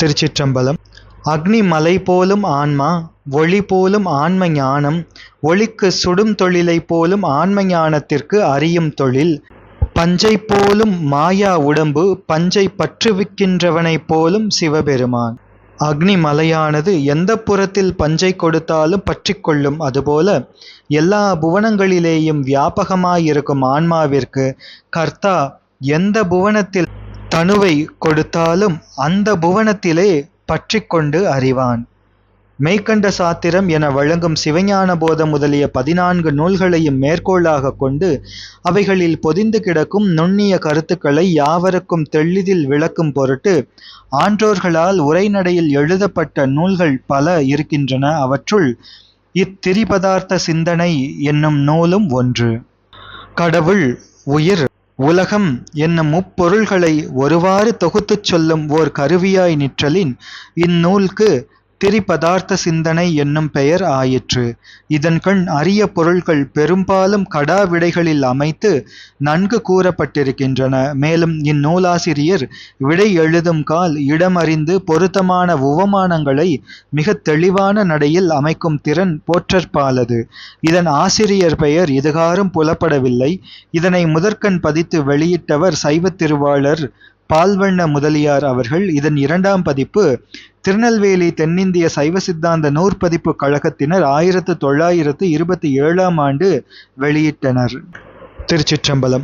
திருச்சிற்றம்பலம். அக்னி மலை போலும் ஆன்மா ஒளி போலும் ஆன்ம ஞானம் ஒளிக்கு சுடும் தொழிலை போலும் ஆன்ம ஞானத்திற்கு அறியும் தொழில் பஞ்சை போலும் மாயா உடம்பு பஞ்சை பற்றுவிக்கின்றவனைப் போலும் சிவபெருமான். அக்னி மலையானது எந்த புறத்தில் பஞ்சை கொடுத்தாலும் பற்றிக்கொள்ளும் அதுபோல எல்லா புவனங்களிலேயும் வியாபகமாயிருக்கும் ஆன்மாவிற்கு கர்த்தா எந்த புவனத்தில் தனுவை கொடுத்தாலும் அந்த புவனத்திலே பற்றிக்கொண்டு அறிவான். மெய்கண்ட சாத்திரம் என வழங்கும் சிவஞான போதம் முதலிய பதினான்கு நூல்களையும் மேற்கோளாக கொண்டு அவைகளில் பொதிந்து கிடக்கும் நுண்ணிய கருத்துக்களை யாவருக்கும் தெளிதில் விளக்கும் பொருட்டு ஆன்றோர்களால் உரைநடையில் எழுதப்பட்ட நூல்கள் பல இருக்கின்றன அவற்றுள் இத்திரிபதார்த்த சிந்தனை என்னும் நூலும் ஒன்று. கடவுள் உயிர் உலகம் என்னும் முப்பொருள்களை ஒருவாறு தொகுத்துச் சொல்லும் ஓர் கருவியாய் நிற்றலின் இந்நூல்க்கு திரிபதார்த்த சிந்தனை என்னும் பெயர் ஆயிற்று. இதன்கண் அரிய பொருள்கள் பெரும்பாலும் கடாவிடைகளில் அமைத்து நன்கு கூறப்பட்டிருக்கின்றன. மேலும் இந்நூலாசிரியர் விடை எழுதும் கால் இடமறிந்து பொருத்தமான உவமானங்களை மிகத் தெளிவான நடையில் அமைக்கும் திறன் போற்றற்பாலது. இதன் ஆசிரியர் பெயர் இதுகாரும் புலப்படவில்லை. இதனை முதற்கண் பதித்து வெளியிட்டவர் சைவத் திருவாளர் பால்வண்ண முதலியார் அவர்கள் இதன் இரண்டாம் பதிப்பு திருநெல்வேலி தென்னிந்திய சைவ சித்தாந்த நூற்பதிப்பு கழகத்தினர் ஆயிரத்து தொள்ளாயிரத்து இருபத்தி ஏழாம் ஆண்டு வெளியிட்டனர். திருச்சிற்றம்பலம்.